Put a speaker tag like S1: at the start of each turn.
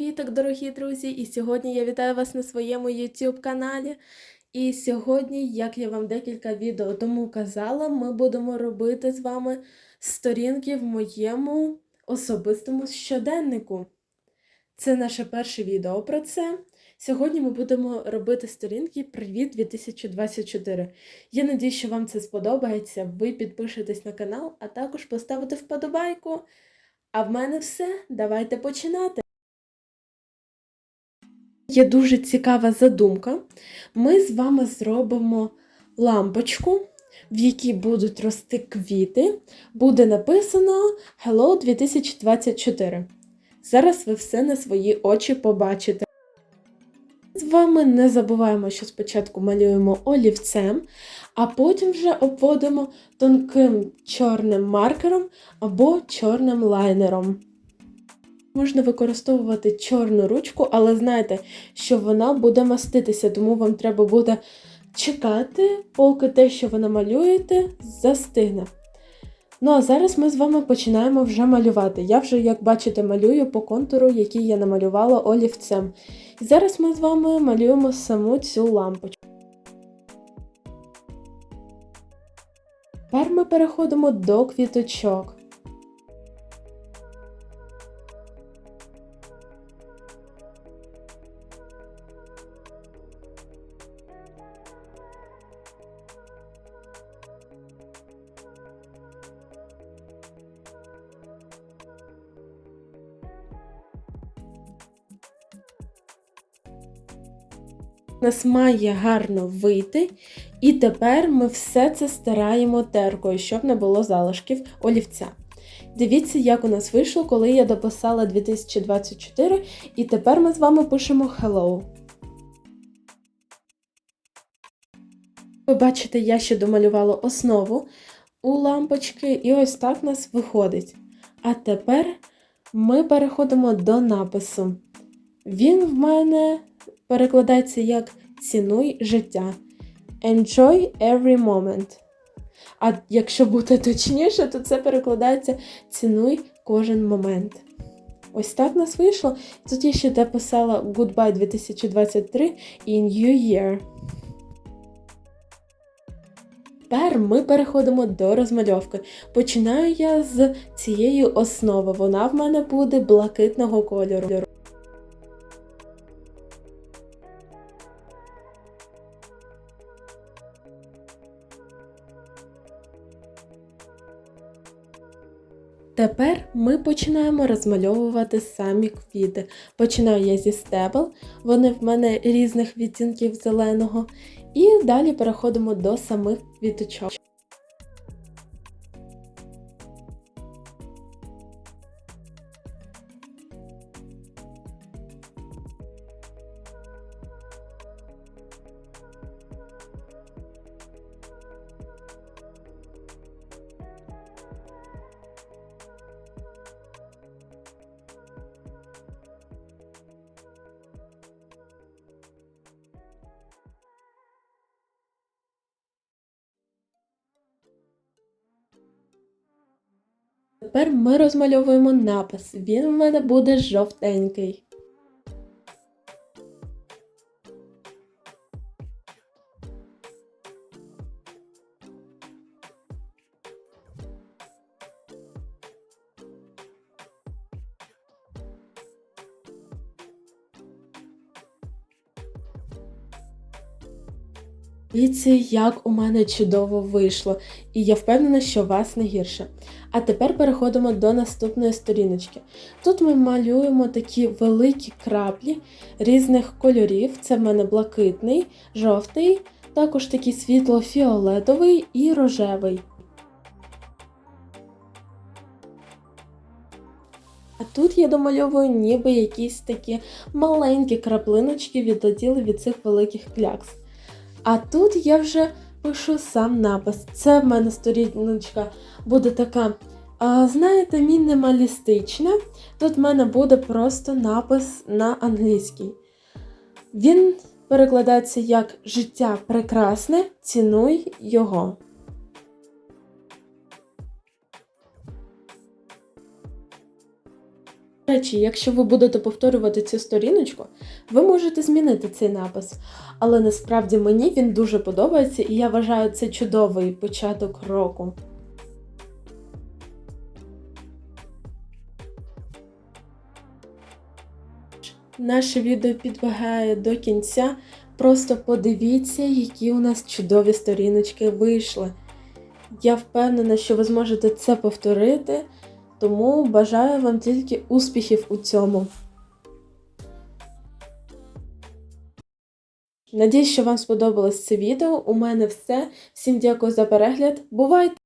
S1: Віток, дорогі друзі! І сьогодні я вітаю вас на своєму YouTube каналі. І сьогодні, як я вам декілька відео тому казала, ми будемо робити з вами сторінки в моєму особистому щоденнику. Це наше перше відео про це. Сьогодні ми будемо робити сторінки Привіт 2024. Я надію, що вам це сподобається. Ви підпишетесь на канал, а також поставите вподобайку. А в мене все. Давайте починати. Є дуже цікава задумка. Ми з вами зробимо лампочку, в якій будуть рости квіти. Буде написано Hello 2024. Зараз ви все на свої очі побачите. З вами не забуваємо, що спочатку малюємо олівцем, а потім вже обводимо тонким чорним маркером або чорним лайнером. Можна використовувати чорну ручку, але знайте, що вона буде маститися, тому вам треба буде чекати, поки те, що ви намалюєте, застигне. Ну а зараз ми з вами починаємо вже малювати. Я вже, як бачите, малюю по контуру, який я намалювала олівцем. І зараз ми з вами малюємо саму цю лампочку. Тепер ми переходимо до квіточок. У нас має гарно вийти, і тепер ми все це стираємо теркою, щоб не було залишків олівця. Дивіться, як у нас вийшло, коли я дописала 2024, і тепер ми з вами пишемо Hello. Ви бачите, я ще домалювала основу у лампочки, і ось так у нас виходить. А тепер ми переходимо до напису. Він в мене перекладається як цінуй життя. Enjoy every moment. А якщо бути точніше, то це перекладається цінуй кожен момент. Ось так нас вийшло. Тут я ще дописала Goodbye 2023 і New Year. Тепер ми переходимо до розмальовки. Починаю я з цієї основи. Вона в мене буде блакитного кольору. Тепер ми починаємо розмальовувати самі квіти. Починаю я зі стебел, вони в мене різних відтінків зеленого. І далі переходимо до самих квіточок. Тепер ми розмальовуємо напис. Він в мене буде жовтенький. Дивіться, як у мене чудово вийшло, і я впевнена, що вас не гірше. А тепер переходимо до наступної сторіночки. Тут ми малюємо такі великі краплі різних кольорів. Це в мене блакитний, жовтий, також такий світло-фіолетовий і рожевий. А тут я домальовую ніби якісь такі маленькі краплиночки відлетіли від цих великих клякс. А тут я вже пишу сам напис. Це в мене сторіночка буде така, знаєте, мінімалістична. Тут в мене буде просто напис на англійський. Він перекладається як життя прекрасне, цінуй його. Речі, якщо ви будете повторювати цю сторіночку, ви можете змінити цей напис. Але насправді мені він дуже подобається, і я вважаю це чудовий початок року. Наше відео підбігає до кінця. Просто подивіться, які у нас чудові сторіночки вийшли. Я впевнена, що ви зможете це повторити, тому бажаю вам тільки успіхів у цьому. Надіюсь, що вам сподобалось це відео. У мене все. Всім дякую за перегляд. Бувайте!